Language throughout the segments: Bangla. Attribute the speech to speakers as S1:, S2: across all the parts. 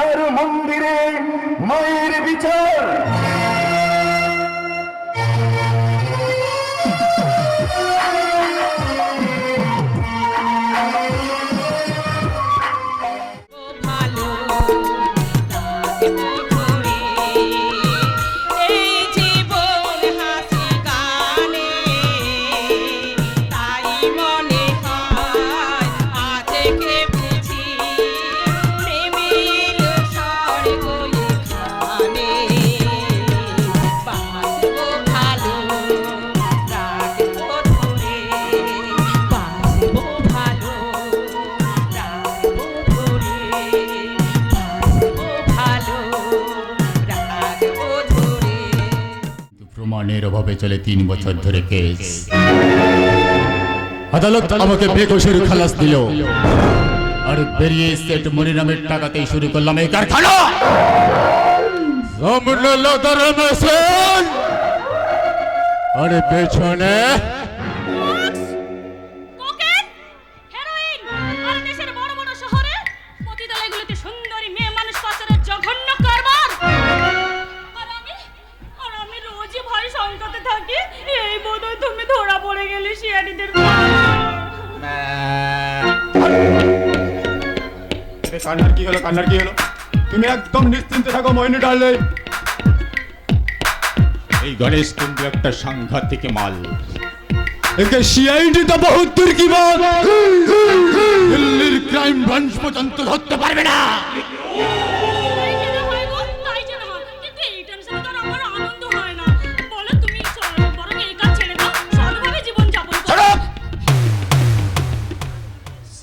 S1: বিচার মন্দিরে মায়ের বিচার।
S2: প্রমাণের অভাবে চলে তিন বছর ধরে কেস। আদালত আমাকে বেকসের খালাস দিল। আর বেরিয়ে সেট মনিরামের টাকাতেই শুরু করলাম এই কারখানা। আর পেছনে
S3: এ কান্নার কি হলো কান্নার কি হলো? তুমি একদম নিশ্চিন্তে থাকো মহিনী ডাললে
S2: এই গণেশ কিন্তু একটা সাংঘাতিক মাল।
S3: একে সিআইডি তো বহুত দূর কি বাত?
S2: দিল্লির ক্রাইম ব্রাঞ্চ পর্যন্ত ধরতে পারবে না।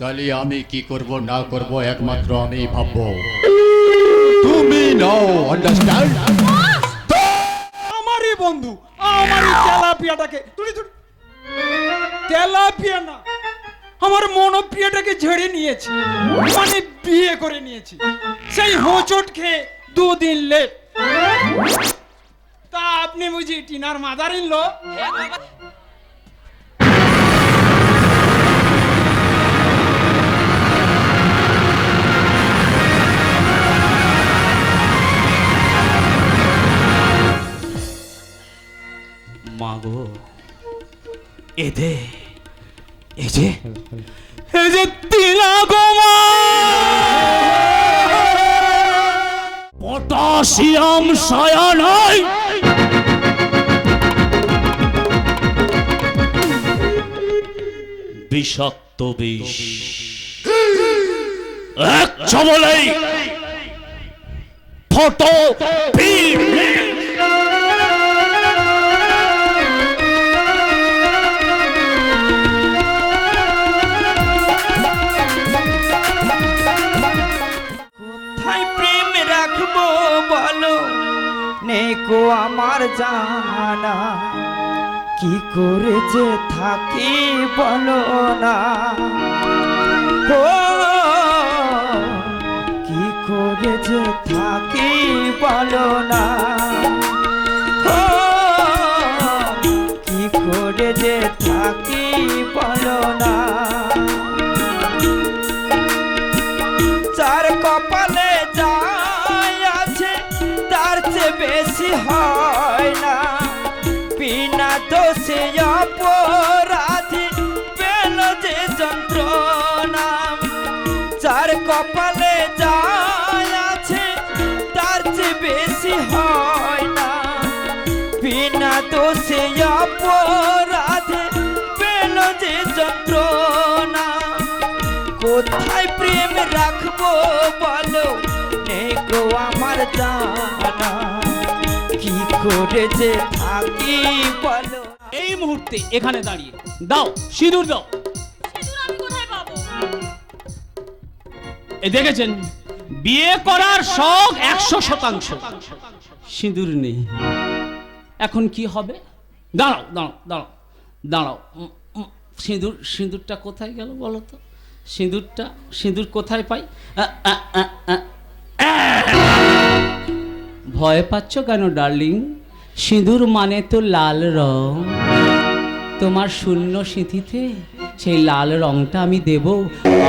S2: সালি আমি কি করব না করব একমাত্র আমি ভাববো।
S3: তুমি নাও আন্ডারস্ট্যান্ড
S4: আমারই বন্ধু আমারই তেলাপিয়াটাকে তুই তুই তেলাপিয়া না আমার মনোপ্রিয়াটাকে ঝেড়ে নিয়েছি মানে বিয়ে করে নিয়েছি। সেই হোঁচট খেয়ে দুদিন লেট তা আপনি বুঝি টিনার মাদার ইনলো
S5: এদে এই যে এই যে পটাশিয়াম সায়ানাই বিষাক্ত বিষ। এক ছবলেই ফটো
S4: নেকো আমার জানা, কি করে যে থাকি বলো না। ও, কি করে যে থাকি বলো না। দোষে অপরাধী, পেল যে যন্ত্রণা যার কপালে যায় আছে, তার চেয়ে বেশি হয় না। বিনা দোষে অপরাধী, পেল যে যন্ত্রণা কোথায় প্রেম রাখব বলো নেগো আমার জানা। কি করে যে থাকি বলো।
S5: এই মুহূর্তে এখানে দাঁড়িয়ে। দাও সিঁদুর দাও।
S6: সিঁদুর আমি কোথায় পাবো?
S5: এ দেখেছেন বিয়ে করার শখ একশো শতাংশ। সিঁদুর নেই। এখন কি হবে? দাঁড়াও দাঁড়াও দাঁড়াও দাঁড়াও। সিঁদুর সিঁদুরটা কোথায় গেল বলো তো? সিঁদুরটা সিঁদুর কোথায় পাই? আ, আ, আ, আ, আ। ভয় পাচ্ছ কেন, ডার্লিং? সিঁদুর মানে তো লাল রং। তোমার শূন্য সিঁথিতে সেই লাল রংটা আমি দেব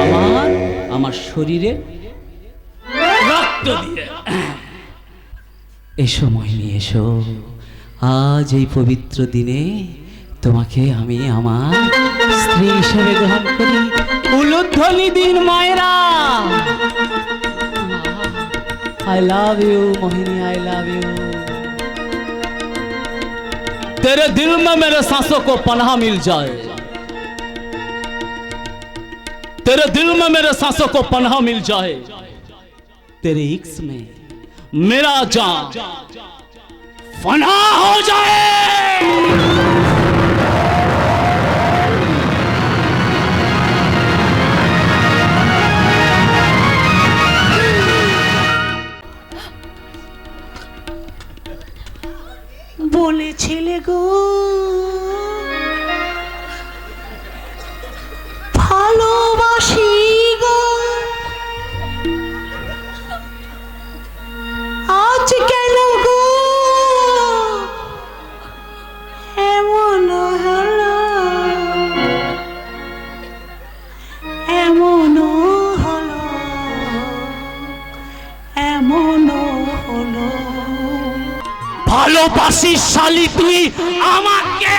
S5: আমার আমার শরীরে। এসো, মোহিনী, এসো। আজ এই পবিত্র দিনে তোমাকে আমি আমার স্ত্রী হিসেবে গ্রহণ করি। উলুধ্বনি দিন মায়েরা। I love you Mohini I love you तेरे दिल में मेरे सांसों को पनाह मिल जाए। तेरे दिल में मेरे सांसों को पनाह मिल जाए। तेरे इक्स में मेरा जान फना हो जाए। পাশি শালি তুই আমাকে।